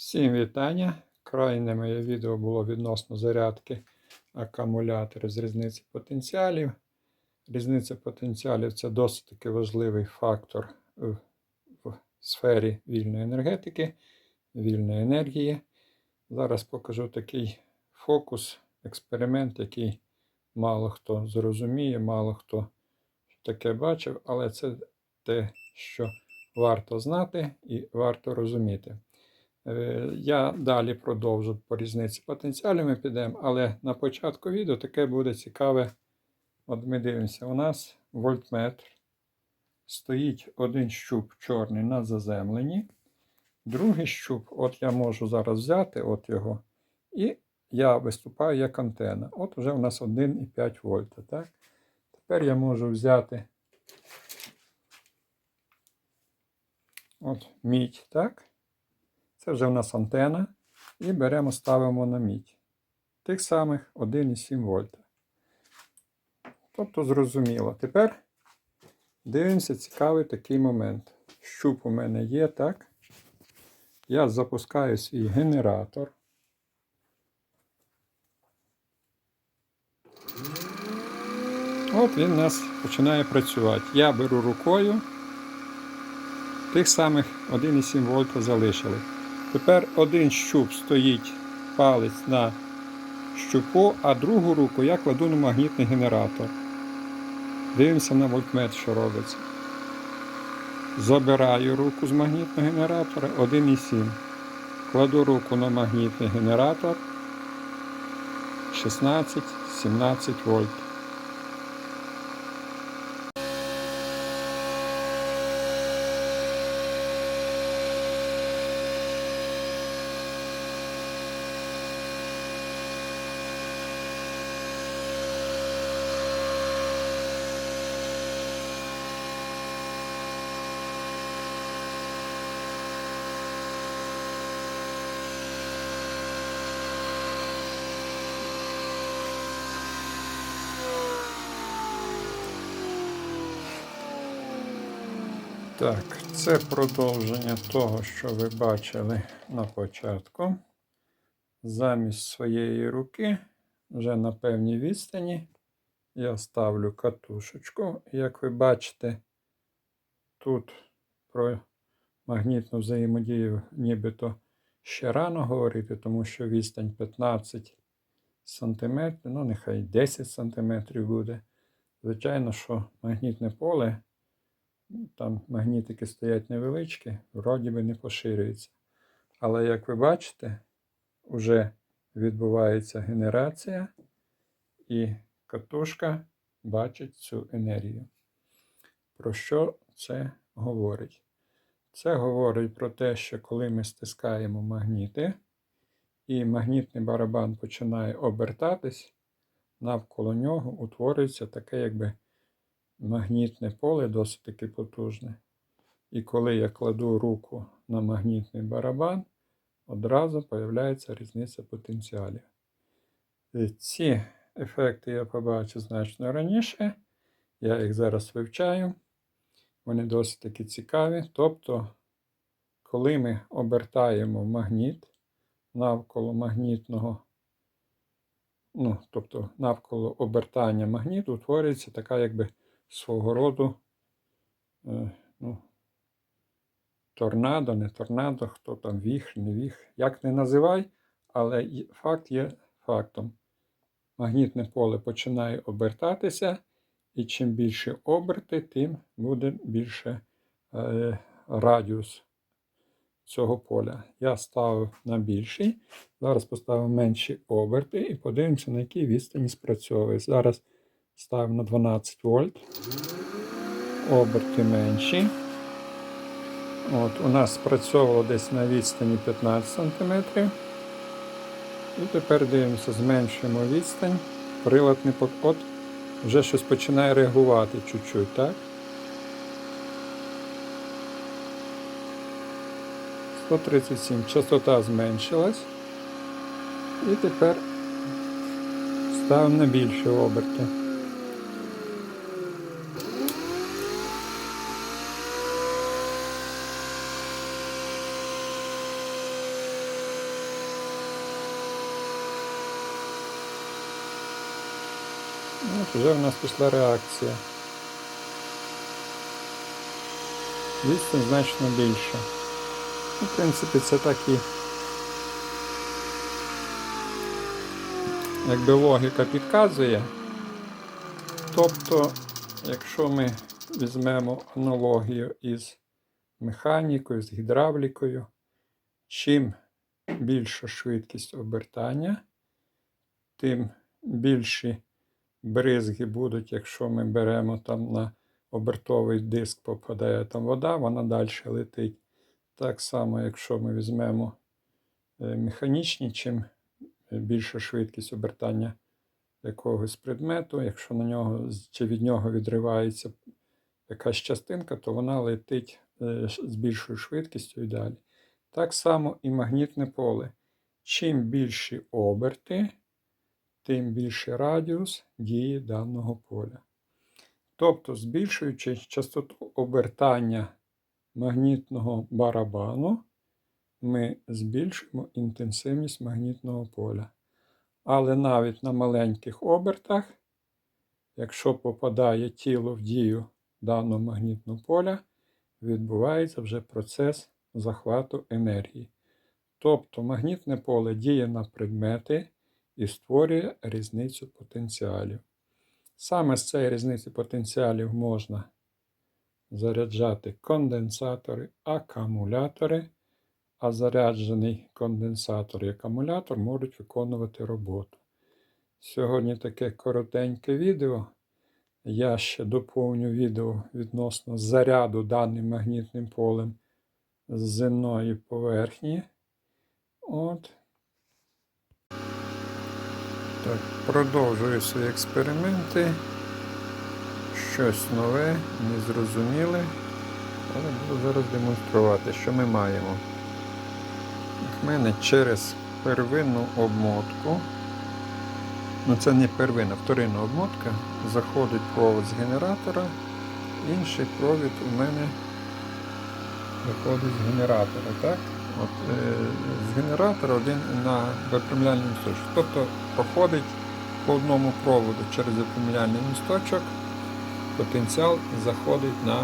Всім вітання. Крайне моє відео було відносно зарядки акумуляторів з різниці потенціалів. Різниця потенціалів це досить таки важливий фактор в, в сфері вільної енергетики, вільної енергії. Зараз покажу такий фокус, експеримент, який мало хто зрозуміє, мало хто таке бачив, але це те, що варто знати і варто розуміти. Е, Я далі продовжу по різниці потенціалів ми підемо, але на початку відео таке буде цікаве. От ми дивимося, у нас вольтметр. Стоїть один щуп чорний на заземленні. Другий щуп, от я можу зараз взяти от його, і я виступаю як антена. От вже у нас 1,5 вольта. Так? Тепер я можу взяти от мідь, так? Це вже у нас антена. І беремо, ставимо на мідь. Тих самих 1,7 вольта. Тобто зрозуміло. Тепер дивимося цікавий такий момент. Щуп у мене є, так? Я запускаю свій генератор. От він у нас починає працювати. Я беру рукою. Тих самих 1,7 вольта залишили. Тепер один щуп стоїть палець на щупу, а другу руку я кладу на магнітний генератор. Дивимося на вольтметр, що робиться. Забираю руку з магнітного генератора 1,7. Кладу руку на магнітний генератор 16-17 вольт. Так, це продовження того, що ви бачили на початку. Замість своєї руки, вже на певній відстані, я ставлю катушечку. Як ви бачите, тут про магнітну взаємодію нібито ще рано говорити, тому що відстань 15 см, ну нехай 10 см буде. Звичайно, що магнітне поле там магнітики стоять невеличкі, вроді би не поширюються. Але як ви бачите, вже відбувається генерація, і катушка бачить цю енергію. Про що це говорить? Це говорить про те, що коли ми стискаємо магніти, і магнітний барабан починає обертатись, навколо нього утворюється таке, якби магнітне поле досить таки потужне. І коли я кладу руку на магнітний барабан, одразу з'являється різниця потенціалів. І ці ефекти я побачу значно раніше. Я їх зараз вивчаю. Вони досить таки цікаві. Тобто, коли ми обертаємо магніт навколо магнітного, ну, тобто навколо обертання магніту утворюється така якби свого роду е, ну, торнадо, не торнадо, хто там віх, не віх, як не називай, але факт є фактом. Магнітне поле починає обертатися, і чим більше оберти, тим буде більше е, радіус цього поля. Я ставив на більший. Зараз поставив менші оберти і подивимося, на якій відстані спрацьовує. Зараз Ставимо на 12 вольт. Оберти менші. От, У нас спрацьовувало десь на відстані 15 см. І тепер дивимося, зменшуємо відстань. Прилад не от вже щось починає реагувати чуть-чуть, так? 137. Частота зменшилась. І тепер ставимо на більші оберти. Вже в нас пішла реакція. Відстань значно більша. Ну, в принципі, це так і якби логіка підказує. Тобто, якщо ми візьмемо аналогію із механікою, з гідравлікою, чим більша швидкість обертання, тим більші бризги будуть, якщо ми беремо там на обертовий диск, попадає там вода, вона далі летить. Так само, якщо ми візьмемо е, механічні, чим більша швидкість обертання якогось предмету, якщо на нього чи від нього відривається якась частинка, то вона летить е, з більшою швидкістю і далі. Так само і магнітне поле. Чим більші оберти, тим більший радіус дії даного поля. Тобто, збільшуючи частоту обертання магнітного барабану, ми збільшуємо інтенсивність магнітного поля. Але навіть на маленьких обертах, якщо попадає тіло в дію даного магнітного поля, відбувається вже процес захвату енергії. Тобто магнітне поле діє на предмети і створює різницю потенціалів. Саме з цієї різниці потенціалів можна заряджати конденсатори, акумулятори, а заряджений конденсатор і акумулятор можуть виконувати роботу. Сьогодні таке коротеньке відео. Я ще доповню відео відносно заряду даним магнітним полем з земної поверхні. От. Так, продовжую свої експерименти. Щось нове, незрозуміле. Але буду зараз демонструвати, що ми маємо. В мене через первинну обмотку. Ну це не первинна, вторинна обмотка. Заходить провод з генератора. Інший провід у мене виходить з генератора. так? От, е, з генератора один на випрямляльний місточок. Тобто проходить по одному проводу через випрямляльний місточок, потенціал заходить на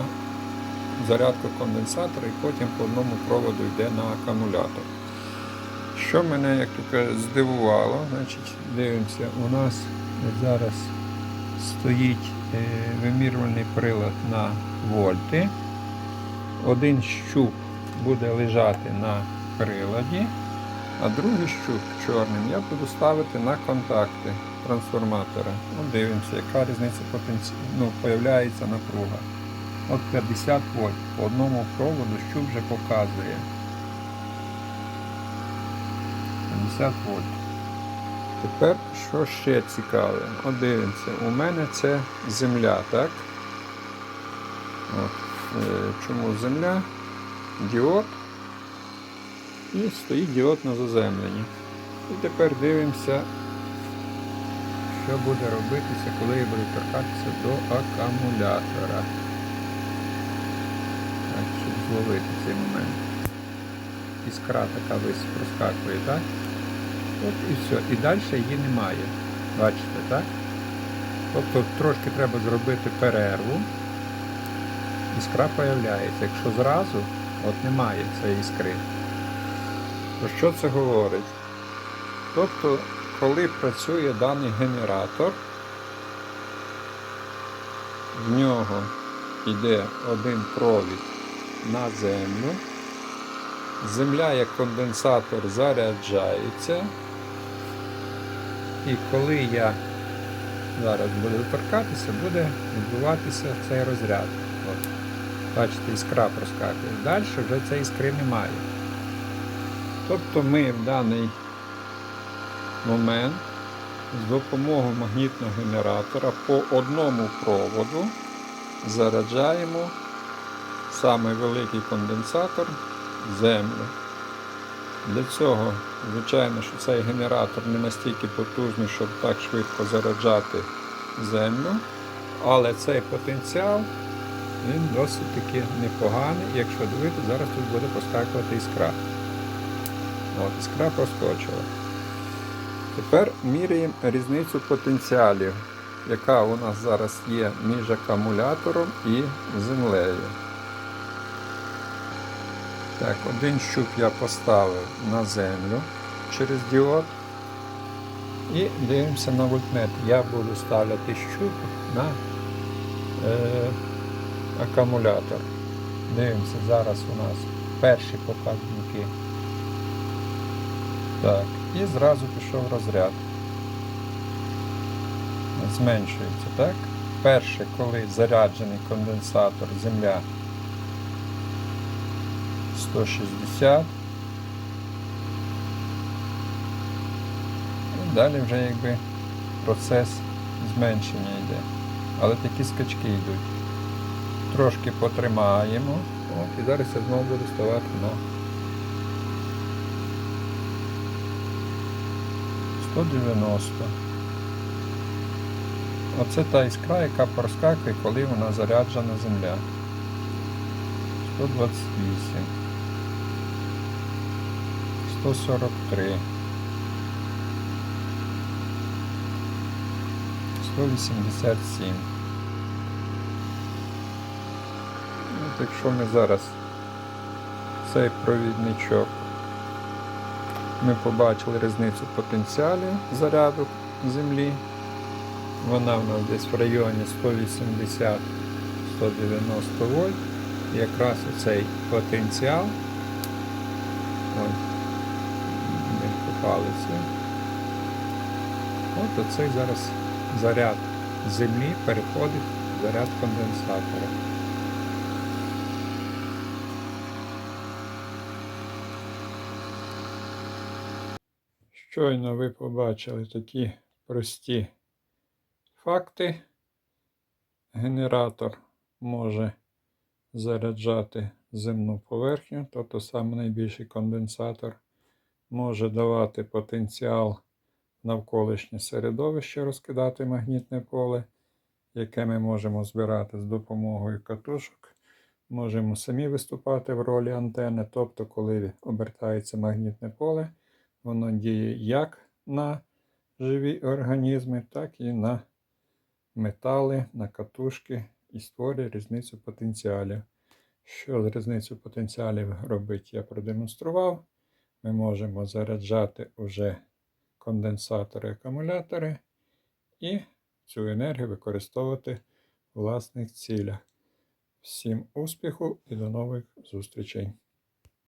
зарядку конденсатора і потім по одному проводу йде на акумулятор. Що мене, як кажуть, здивувало, значить, дивимося, у нас зараз стоїть е, вимірювальний прилад на вольти. Один щуп буде лежати на приладі, а другий щуп чорним я буду ставити на контакти трансформатора. Ну, дивимося, яка різниця потенціалу. Ну, появляється напруга. От 50 вольт. По одному проводу щуп вже показує. 50 вольт. Тепер що ще цікаве? От дивимося, у мене це земля, так? От. Е, Чому земля? Діод. І стоїть діод на заземленні. І тепер дивимося, що буде робитися, коли я буду торкатися до акумулятора. Так, щоб зловити цей момент. Іскра така весь проскакує, так? От і все. І далі її немає. Бачите, так? Тобто трошки треба зробити перерву. Іскра появляється. Якщо зразу, от немає цієї іскри. Про що це говорить? Тобто, коли працює даний генератор, в нього йде один провід на землю. Земля як конденсатор заряджається. І коли я зараз буду торкатися, буде відбуватися цей розряд. От. Бачите, іскра проскакує. Далі вже цієї іскри немає. Тобто ми в даний момент з допомогою магнітного генератора по одному проводу заряджаємо самий великий конденсатор землю. Для цього, звичайно, що цей генератор не настільки потужний, щоб так швидко заряджати землю, але цей потенціал він досить таки непоганий. Якщо дивитися, зараз тут буде проскакувати іскра. От, іскра проскочила. Тепер міряємо різницю потенціалів. яка у нас зараз є між акумулятором і землею. Так, один щуп я поставив на землю через діод. І дивимося на вольтметр. Я буду ставляти щуп на е, акумулятор. Дивимося, зараз у нас перші показники. Так, і зразу пішов розряд. Зменшується, так? Перше, коли заряджений конденсатор земля 160. І далі вже якби процес зменшення йде. Але такі скачки йдуть. Трошки потримаємо. От, і зараз я знову буду ставати на 190. Оце та іскра, яка проскакує, коли вона заряджена земля. 128. 143. 187. От якщо ми зараз цей провідничок, ми побачили різницю потенціалів заряду землі. Вона в нас десь в районі 180-190 вольт. І якраз оцей потенціал. Ми попалися. От оцей зараз заряд землі переходить в заряд конденсатора. Щойно ви побачили такі прості факти. Генератор може заряджати земну поверхню, тобто саме найбільший конденсатор може давати потенціал навколишнє середовище, розкидати магнітне поле, яке ми можемо збирати з допомогою катушок. Можемо самі виступати в ролі антени, тобто, коли обертається магнітне поле, воно діє як на живі організми, так і на метали, на катушки і створює різницю потенціалів. Що з різницю потенціалів робить, я продемонстрував. Ми можемо заряджати уже конденсатори, акумулятори і цю енергію використовувати в власних цілях. Всім успіху і до нових зустрічей!